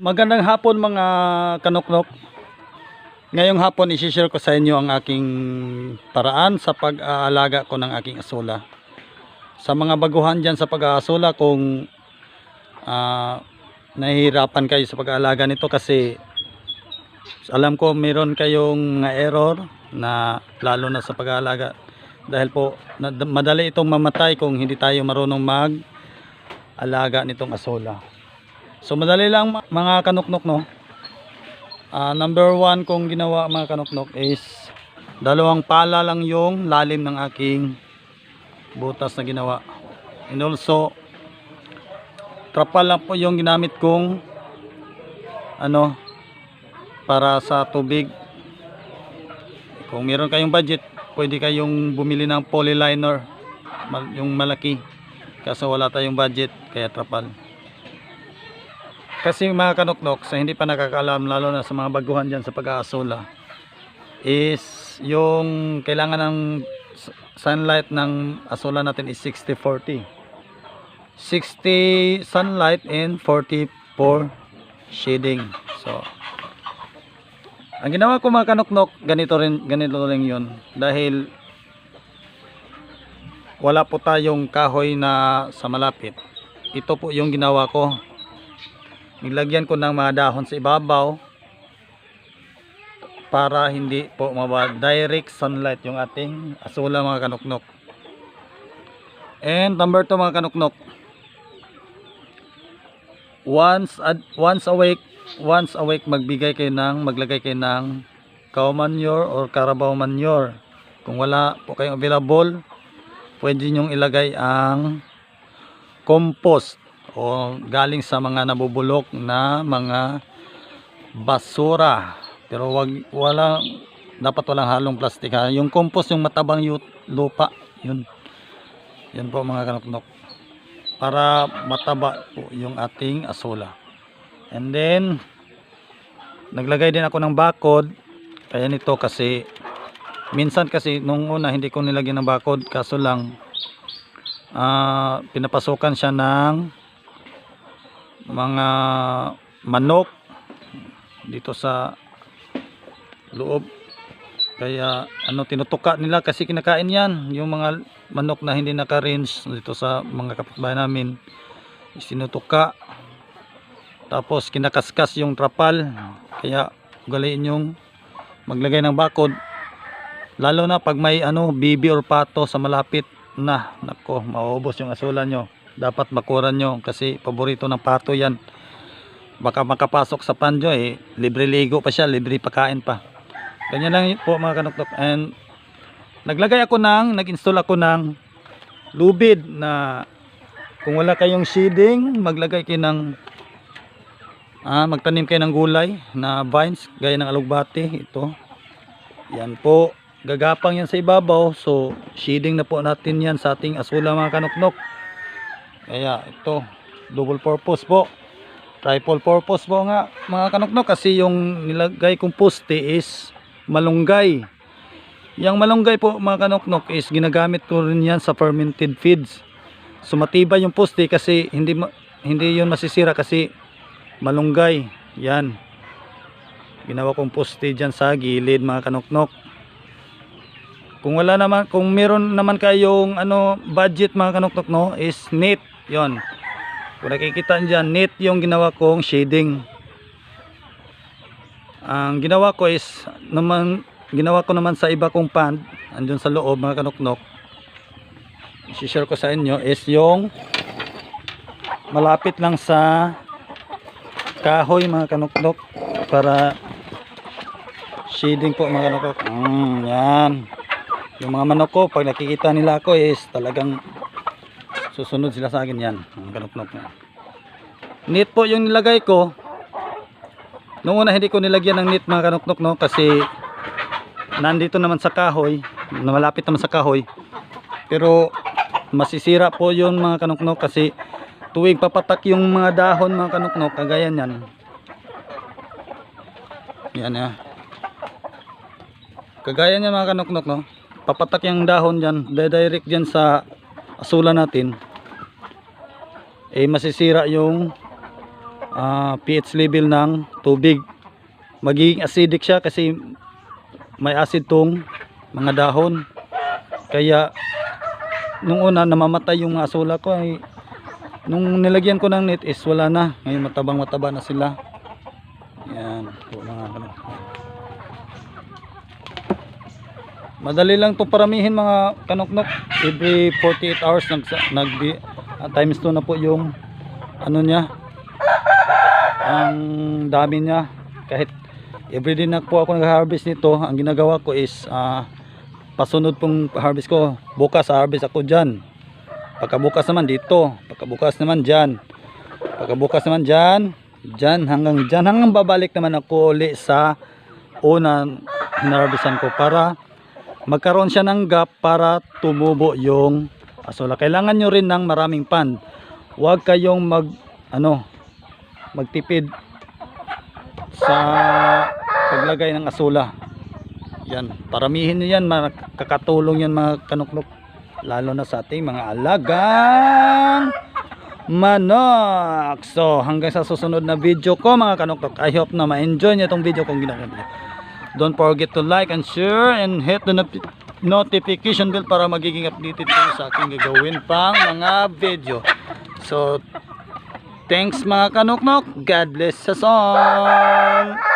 Magandang hapon mga kanoknok. Ngayong hapon isi-share ko sa inyo ang aking paraan sa pag-aalaga ko ng aking asula. Sa mga baguhan dyan sa pag-aasula kung ah, nahihirapan kayo sa pag-aalaga nito kasi alam ko meron kayong error na lalo na sa pag-aalaga dahil po madali itong mamatay kung hindi tayo marunong mag alaga nitong asula. So madali lang mga kanuknok no. Ah, number one kong ginawa mga kanuknok is dalawang pala lang yung lalim ng aking butas na ginawa. And also trapal lang po yung ginamit kong ano para sa tubig. Kung meron kayong budget, pwede kayong bumili ng polyliner yung malaki. Kaso wala tayong budget kaya trapal. Kasi mga kanuknok, sa hindi pa nakakaalam, lalo na sa mga baguhan dyan sa pag-aasula, is yung kailangan ng sunlight ng asula natin is 60-40. 60 sunlight and 40 for shading. So, ang ginawa ko mga kanuknok, ganito rin, ganito rin yun. Dahil wala po tayong kahoy na sa malapit. Ito po yung ginawa ko nilagyan ko ng mga dahon sa ibabaw para hindi po maba direct sunlight yung ating asula mga kanuknok. And number 2 mga kanuknok. Once ad, once a week once a week magbigay kayo ng maglagay kayo ng cow manure or carabao manure. Kung wala po kayong available pwede nyong ilagay ang compost o galing sa mga nabubulok na mga basura. Pero wag wala dapat walang halong plastic ha yung compost yung matabang yu- lupa yun. Yun po mga kanoknok para mataba po yung ating asula. And then naglagay din ako ng bakod. Kaya nito kasi minsan kasi nung una hindi ko nilagyan ng bakod. Kaso lang ah, pinapasukan siya ng mga manok dito sa loob. Kaya ano tinutuka nila kasi kinakain yan. Yung mga manok na hindi naka-range dito sa mga kapitbahay namin is tinutuka. Tapos kinakaskas yung trapal. Kaya ugaliin yung maglagay ng bakod. Lalo na pag may ano bibi or pato sa malapit na. Nako mauubos yung asulan nyo dapat bakuran nyo kasi paborito ng pato yan. Baka makapasok sa panjo eh libre ligo pa siya libre pagkain pa. Ganyan lang po mga kanuktok and naglagay ako ng nag-install ako ng lubid na kung wala kayong shading maglagay kayo ng ah, magtanim kayo ng gulay na vines gaya ng alugbati ito. Yan po. Gagapang yan sa ibabaw so shading na po natin yan sa ating asula mga kanuknok kaya ito double purpose po. Triple purpose po nga mga kanuknok kasi yung nilagay kong poste is malunggay. Yung malunggay po mga kanuknok is ginagamit ko rin yan sa fermented feeds. So matibay yung poste kasi hindi hindi yun masisira kasi malunggay. Yan. Ginawa kong poste dyan sa gilid mga kanuknok kung wala naman kung meron naman kayong ano budget mga kanuknok no is net yon kung nakikita dyan net yung ginawa kong shading. Ang ginawa ko is naman ginawa ko naman sa iba kong pond andun sa loob mga kanuknok. I-share ko sa inyo is yung malapit lang sa kahoy mga kanuknok para shading po mga kanuknok. Mm, yan yung mga manok ko pag nakikita nila ako is talagang susunod sila sa akin yan. Ang kanuknok na net po yung nilagay ko. Noong una hindi ko nilagyan ng net mga kanuknok no? Kasi nandito naman sa kahoy malapit naman sa kahoy. Pero masisira po yun mga kanuknok kasi tuwing papatak yung mga dahon mga kanuknok kagaya yan yan ya kagaya niyan mga kanuknok no papatak yung dahon dyan direct dyan sa asula natin eh masisira yung ah, pH level ng tubig. Magiging acidic siya kasi may acid tong mga dahon. Kaya nung una namamatay yung asula ko ay nung nilagyan ko ng net is wala na. Ngayon matabang mataba na sila. Yan. po mga kanok. Madali lang to paramihin mga kanoknok. Every 48 hours nag, nag ah, times 2 na po yung ano niya. Ang dami niya. Kahit everyday na po ako nag-harvest nito, ang ginagawa ko is ah, pasunod pong harvest ko. Bukas harvest ako dyan. Pagkabukas naman dito. Pagkabukas naman dyan. Pagkabukas naman dyan. Dyan hanggang dyan. Hanggang babalik naman ako uli sa unang hinarvestan ko para magkaroon siya ng gap para tumubo yung asula. Kailangan nyo rin ng maraming pan. Huwag kayong mag ano magtipid sa paglagay ng asula. Yan, paramihin nyo yan, makakatulong yan mga kanuklok. Lalo na sa ating mga alagang manok. So, hanggang sa susunod na video ko mga kanuklok. I hope na ma-enjoy nyo itong video kong ginagawa. Don't forget to like and share and hit the noti- notification bell para magiging updated kayo sa aking gagawin pang mga video. So, thanks mga kanuknok. God bless us all.